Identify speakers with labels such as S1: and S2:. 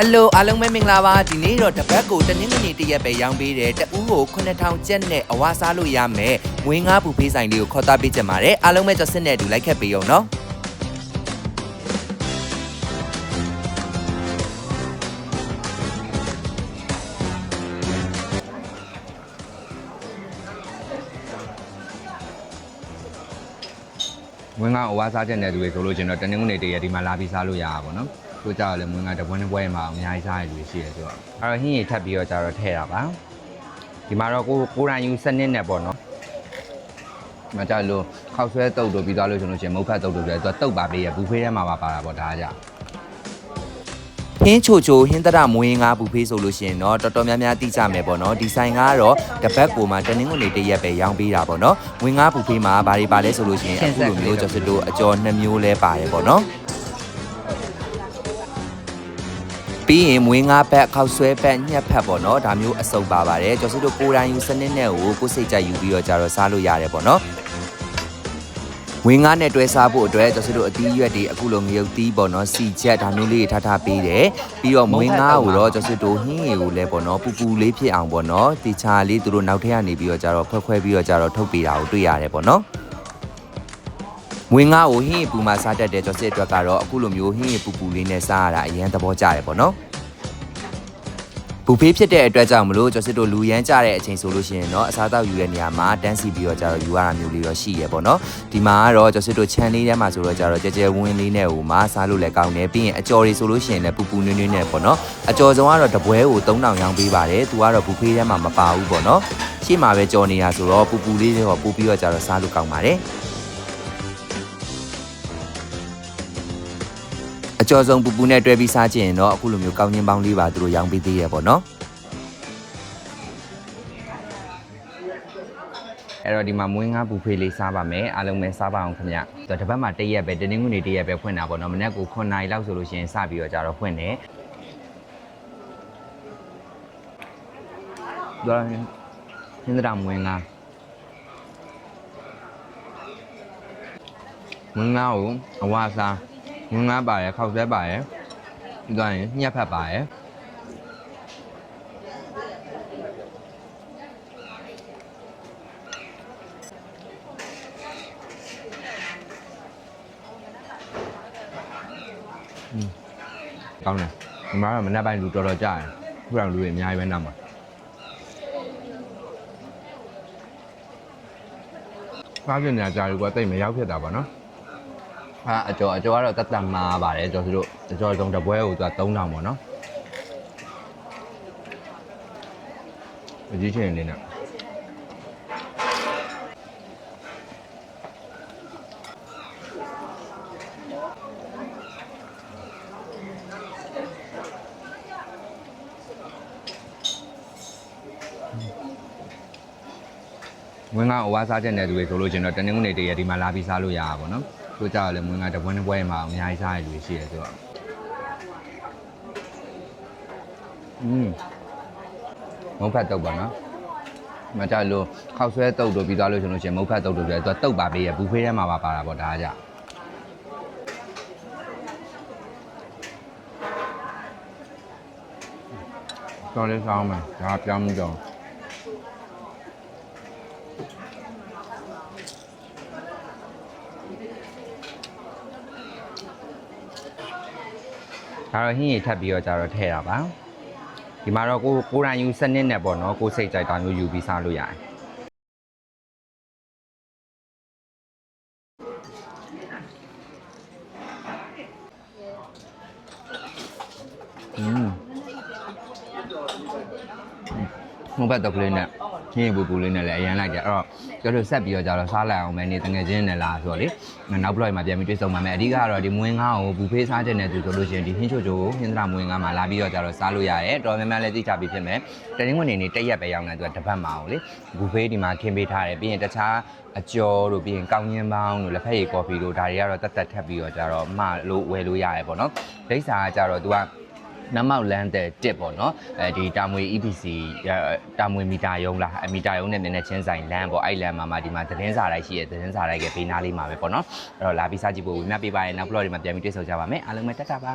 S1: ဟယ်လိုအားလုံးပဲမင်္ဂလာပါဒီနေ့တော့တပတ်ကိုတနင်္ဂနွေတစ်ရက်ပဲရောင်းပေးတယ်တဦးကို9000ကျပ်နဲ့အဝါစားလို့ရမယ်ငွေငါးပူဖေးဆိုင်လေးကိုခေါ်သားပေးကြပါတယ်အားလုံးပဲကြော်စစ်နဲ့အတူလိုက်ခတ်ပေးအောင်နော်
S2: မွင်းကားအဝါစားချက်တဲ့သူတွေဆိုလို့ကျွန်တော်တနင်္ဂနွေတည်းရဒီမှာလာပြီးစားလို့ရတာပေါ့နော်။ သူကြောက်လည်းမွင်းကားတပွဲတစ်ပွဲမှာအများကြီးစားရလူရှိတယ်ဆိုတော့အဲ့တော့ဟင်းရီထပ်ပြီးတော့ကြတော့ထည့်တာပါ။ဒီမှာတော့ကိုကိုရန်ယူစနစ်နဲ့ပေါ့နော်။မကြလို့ခောက်ဆွဲတုပ်တို့ပြီးသွားလို့ဆိုလို့ရှိရင်မုတ်ဖတ်တုပ်တို့ဆိုတော့တုပ်ပါပေးရဘူးဖေးထဲမှာပါပါတာပေါ့ဒါကကြ
S1: ဟင်းချိုချိုဟင်းတရမွေးငါးပူဖေးဆိုလို့ရှိရင်တော့တော်တော်များများသိကြမယ်ပေါ့နော်ဒီဆိုင်ကတော့တပတ်ကိုမှတနင်္ဂနွေတစ်ရက်ပဲရောင်းပေးတာပေါ့နော်ငွေငါးပူဖေးမှာဘာတွေပါလဲဆိုလို့ရှိရင်အခုလိုမျိုးကြော်စစ်တို့အကျော်နှစ်မျိုးလဲပါတယ်ပေါ့နော် ပြီးရင်မွေးငါးဘက်ခောက်ဆွဲဘက်ညက်ဖက်ပေါ့နော်ဒါမျိုးအစုံပါပါတယ်ကျော်စစ်တို့ကိုယ်တိုင်ယူစနစ်နဲ့ကိုကိုယ်စိတ်ကြိုက်ယူပြီးတော့ကြတော့စားလို့ရတယ်ပေါ့နော်ဝင်းငါးနဲ့တွဲစားဖို့အတွက်ကျော်စစ်တို့အသီးရွက်တွေအခုလိုငရုတ်သီးပေါ့နော်စီချက်ဒါမျိုးလေးတွေထားထားပေးတယ်ပြီးတော့မွေးငါးကိုတော့ကျော်စစ်တို့ဟင်းရီကိုလည်းပေါ့နော်ပူပူလေးဖြစ်အောင်ပေါ့နော်တီချာလေးသူတို့နောက်ထပ်ကနေပြီးတော့ကြတော့ခွဲခွဲပြီးတော့ကြတော့ထုတ်ပေးတာကိုတွေ့ရတယ်ပေါ့နော် မွေးငါ့ကိုဟင်းရီပူမှာစားတတ်တဲ့ကျော်စစ်အတွက်ကတော့အခုလိုမျိုးဟင်းရီပူပူလေးနဲ့စားရတာအရင်သဘောကျတယ်ပေါ့နော်ဘူဖေးဖြစ်တဲ့အတွက်ကြောင့်မလို့ကျော်စစ်တို့လူရမ်းကြတဲ့အချိန်ဆိုလို့ရှိရင်တော့အစားအသောက်ယူတဲ့နေရာမှာတန်းစီပြီးတော့ကြတော့ယူရတာမျိုးလေးတော့ရှိရပေါ့နော်ဒီမှာကတော့ကျော်စစ်တို့ခြံလေးထဲမှာဆိုတော့ကြတော့ကြဲကြဲဝင်းလေးနဲ့ဟိုမှာစားလို့လည်းကောင်းတယ်ပြီးရင်အကျော်တွေဆိုလို့ရှိရင်လည်းပူပူနွေးနွေးနဲ့ပေါ့နော်အကျော်ဆုံးကတော့တပွဲကို3000ရောင်းပေးပါတယ်သူကတော့ဘူဖေးထဲမှာမပါဘူးပေါ့နော်ရှေ့မှာပဲကြော်နေတာဆိုတော့ပူပူလေးတွေတော့ပူပြီးတော့ကြတော့စားလို့ကောင်းပါတယ် ကျော်ဆုံးပူပူနဲ့တွဲပြီးစားကြည့်ရင်တော့အခုလိုမျိုးကောင်းချင်းပေါင်းလေးပါသူတို့ရောင်းပေးသေးရပေါ့နော်
S2: အဲ့တော့ဒီမှာမွင်းကားဘူဖေးလေးစားပါမယ်အားလုံးပဲစားပါအောင်ခင်ဗျ။တော့တစ်ပတ်မှာတစ်ရက်ပဲတနင်္ဂနွေတစ်ရက်ပဲဖွင့်တာပေါ့နော်။မနေ့က9နာရီလောက်ဆိုလို့ရှိရင်စပြီးတော့ကြတော့ဖွင့်တယ်။ဒါဟင်းဒရာမွင်းကားမွင်းကားကိုအဝါစား မွင်းကားပါရယ်ခောက်ဆွဲပါရယ်ပြီးတော့ရင်ညက်ဖက်ပါရယ်ကောင်းတယ်ဒီမှာတော့မနေ့ပိုင်းလူတော်တော်ကြာတယ်ခုတော့လူတွေအများကြီးပဲနောက်မှာစားကြနေတာကြာပြီကွာတိတ်မရောက်ဖြစ်တာပါနော် ဟာအကျော်အကျော်ကတော့တတ်တတ်မှာပါတယ်အကျော်သူတို့အကျော်တုံးတစ်ပွဲကိုသူက3000ပေါ့နော်အကြီးချင်းလေးနဲ့မွင်းကားအဝါစားချက်တဲ့သူတွေဆိုလို့ချင်းတော့တနင်္ဂနွေတည်းရဒီမှာလာပြီးစားလို့ရတာပေါ့နော် သူကြောက်လည်းမွင်းကားတစ်ပွဲတစ်ပွဲမှာအများကြီးစားရလူရှိတယ်ဆိုတော့อืมမုတ်ဖတ်တုပ်ပါနော်မကြလို့ခောက်ဆွဲတုပ်တို့ပြီးသွားလို့ရှင်လို့ရှင်မုတ်ဖတ်တုပ်တို့ဆိုတော့သူတုပ်ပါပေးရဘူးဖေးထဲမှာပါပါတာပေါ့ဒါကကြတော်လေးစားအောင်မယ်ဒါပြောင်းမှုကြော ဒါတော့ဟင်းရီထပ်ပြီးတော့ကြတော့ထည့်တာပါဒီမှာတော့ကိုကိုရန်ယူစနစ်နဲ့ပေါ့နော်ကိုစိတ်ကြိုက်တာမျိုးယူပြီးစားလို့ရတယ်อืมမဘတ်တော့ကလေးနဲ့ခင်းရပူပူလေးနဲ့လည်းအရင်လိုက်တယ်အဲ့တော့ ကျွန်တော်ဆက်ပြီးတော့ကြတော့စားလိုက်အောင်မယ်နေတငယ်ချင်းနဲ့လားဆိုတော့လေနောက်ဘလော့မှာပြန်ပြီးတွေ့ဆုံပါမယ်အဓိကကတော့ဒီမွေးငါးကိုဘူဖေးစားချက်နဲ့သူဆိုလို့ရှိရင်ဒီဟင်းချိုချိုကိုဟင်းသရာမွေးငါးမှာလာပြီးတော့ကြတော့စားလို့ရတယ်တော်များများလည်းသိချပြီးဖြစ်မယ်တနင်္ဂနွေနေ့တစ်ရက်ပဲရောက်နေသူကတစ်ပတ်မှာအောင်လေဘူဖေးဒီမှာခင်းပေးထားတယ်ပြီးရင်တခြားအကျော်တို့ပြီးရင်ကောင်းညင်းပေါင်းတို့လက်ဖက်ရည်ကော်ဖီတို့ဒါတွေကတော့တက်တက်ထပ်ပြီးတော့ကြတော့မှလို့ဝယ်လို့ရတယ်ပေါ့နော်ဒိဋ္ဌာကကြတော့သူက နမောက်လန်းတဲ့တစ်ပေါ့နော်အဲဒီတာမွေ EPC တာမွေမီတာယုံလားအမီတာယုံနဲ့မျက်နှာချင်းဆိုင်လမ်းပေါ့အဲ့လမ်းမှာမှဒီမှာသတင်းစာတိုင်းရှိရဲ့သတင်းစာတိုင်းကဘေးနားလေးမှာပဲပေါ့နော်အဲ့တော့လာပြီးစားကြည့်ဖို့ဝင်မြပေးပါရဲ့နောက်ဘလော့တွေမှာပြန်ပြီးတွေ့ဆုံကြပါမယ်အားလုံးပဲတက်တာပါ